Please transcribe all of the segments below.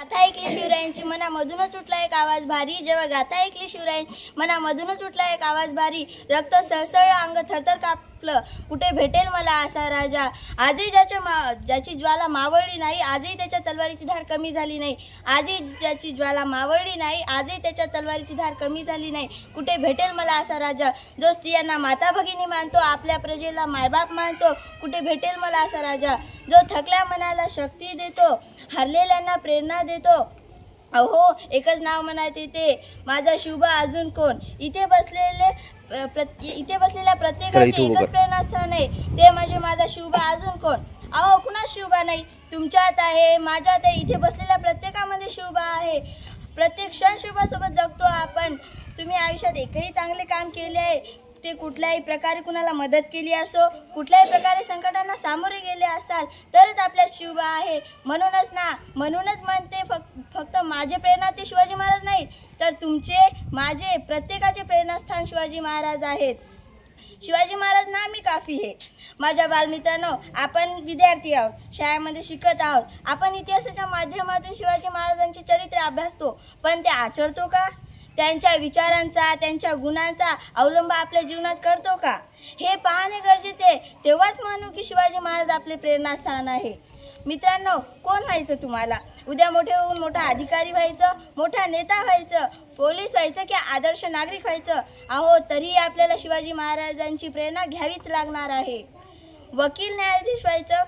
गाथा ऐकली शिवरायांची मनामधूनच उठला एक आवाज भारी. जेव्हा गाथा ऐकली शिवरायांची मनामधूनच उठला एक आवाज भारी. रक्त सळसळ अंग थरथर कापलं. कुठे भेटेल मला असा राजा? आजही ज्याच्या मा ज्याची ज्वाला मावळली नाही आजही त्याच्या तलवारीची धार कमी झाली नाही. आजही ज्याची ज्वाला मावळली नाही आजही त्याच्या तलवारीची धार कमी झाली नाही. कुठे भेटेल मला असा राजा? जो स्त्रियांना माता भगिनी मानतो आपल्या प्रजेला मायबाप मानतो कुठे भेटेल मला असा राजा? जो थकल्या मनाला शक्ती देतो हरलेल्यांना प्रेरणा देतो अहो एकच नाव म्हणत येते माझा शुभ अजून कोण? इथे बसलेले प्रत्ये इथे बसलेल्या प्रत्येकाचे एकच. प्रेरणास्थान आहे ते म्हणजे माझा शुभ अजून कोण? अहो कुणाच शुभा नाही? तुमच्यात आहे माझ्यात आहे. इथे बसलेल्या प्रत्येकामध्ये शुभ आहे. प्रत्येक क्षण शुभासोबत जगतो आपण. तुम्ही आयुष्यात एकही चांगले काम केले आहे. ते कुठल्याही प्रकारे कुणाला मदत केली असो कुठल्याही प्रकारे संकटांना सामोरे गेले असाल तरच आपल्या शिव आहे. म्हणूनच ना म्हणूनच म्हणते फक्त फक्त माझे प्रेरणा ते शिवाजी महाराज नाहीत तर तुमचे माझे प्रत्येकाचे प्रेरणास्थान शिवाजी महाराज आहेत. शिवाजी महाराज ना मी काफी आहे. माझ्या बालमित्रांनो आपण विद्यार्थी आहोत शाळेमध्ये शिकत आहोत. आपण इतिहासाच्या माध्यमातून शिवाजी महाराजांचे चरित्र अभ्यासतो पण ते आचरतो का? त्यांच्या विचारांचा त्यांच्या गुणांचा अवलंब आपल्या जीवनात करतो का? हे पाहणे गरजेचे आहे. तेव्हाच म्हणू की शिवाजी महाराज आपले प्रेरणास्थान आहे. मित्रांनो कोण व्हायचं तुम्हाला? उद्या मोठे होऊन मोठा अधिकारी व्हायचं मोठा नेता व्हायचं पोलीस व्हायचं की आदर्श नागरिक व्हायचं? अहो तरीही आपल्याला शिवाजी महाराजांची प्रेरणा घ्यावीच लागणार आहे. वकील न्यायाधीश व्हायचं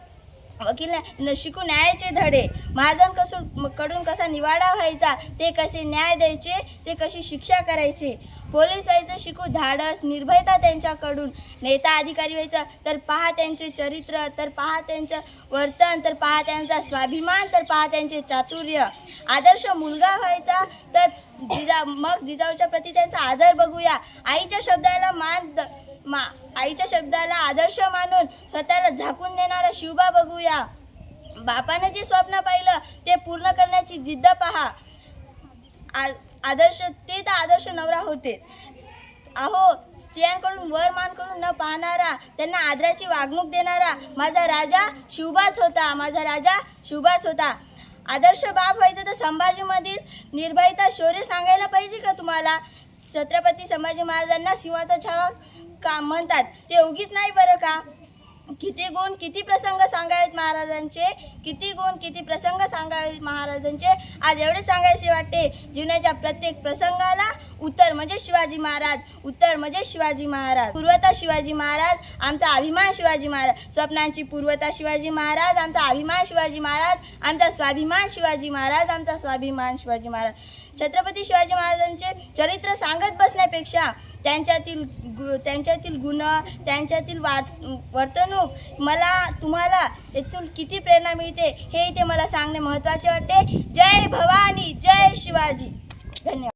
वकील न शिकू न्यायाचे धडे. महाजनकडून कसा निवाडा व्हायचा ते कसे न्याय द्यायचे ते कशी शिक्षा करायचे? पोलीस व्हायचं शिकू धाडस निर्भयता त्यांच्याकडून. नेता अधिकारी व्हायचं तर पहा त्यांचे चरित्र तर पहा त्यांचं वर्तन तर पहा त्यांचा स्वाभिमान तर पहा त्यांचे चातुर्य. आदर्श मुलगा व्हायचा तर जिजा मग जिजाऊच्या प्रती त्यांचा आदर बघूया. आईच्या शब्दाला मान द- मा आईच्या शब्दाला आदर्श मानून स्वतःला झाकून देणारा शिवबा बघूया. बापानं जे स्वप्न पाहिलं ते पूर्ण करण्याची जिद्द पहा. आ- आदर्श ते तर आदर्श नवरा होते. अहो स्त्रियांकडून वर मान करून न पाहणारा त्यांना आदराची वागणूक देणारा माझा राजा शिवबाच होता माझा राजा शिवबाच होता. आदर्श बाप व्हायचं तर संभाजीमधील निर्भयता शौर्य सांगायला पाहिजे का तुम्हाला? छत्रपती संभाजी महाराजांना सिंहाचा छावा का म्हणतात? ते उगीच नाही बरं का? किती गुण किती प्रसंग सांगावेत महाराजांचे? किती गुण किती प्रसंग सांगावेत महाराजांचे? आज एवढे सांगायचे वाटते. जीवनाच्या प्रत्येक प्रसंगाला उत्तर म्हणजे शिवाजी महाराज उत्तर म्हणजे शिवाजी महाराज. पूर्वता शिवाजी महाराज आमचा अभिमान शिवाजी महाराज. स्वप्नांची पूर्वता शिवाजी महाराज आमचा अभिमान शिवाजी महाराज आमचा स्वाभिमान शिवाजी महाराज आमचा स्वाभिमान शिवाजी महाराज. छत्रपती शिवाजी महाराजांचे चरित्र सांगत बसण्यापेक्षा त्यांच्यातील गु त्यांच्यातील गुण त्यांच्यातील वाट वर्तणूक मला तुम्हाला येथून किती प्रेरणा मिळते हे इथे मला सांगणे महत्त्वाचे वाटते. जय भवानी जय शिवाजी. धन्यवाद.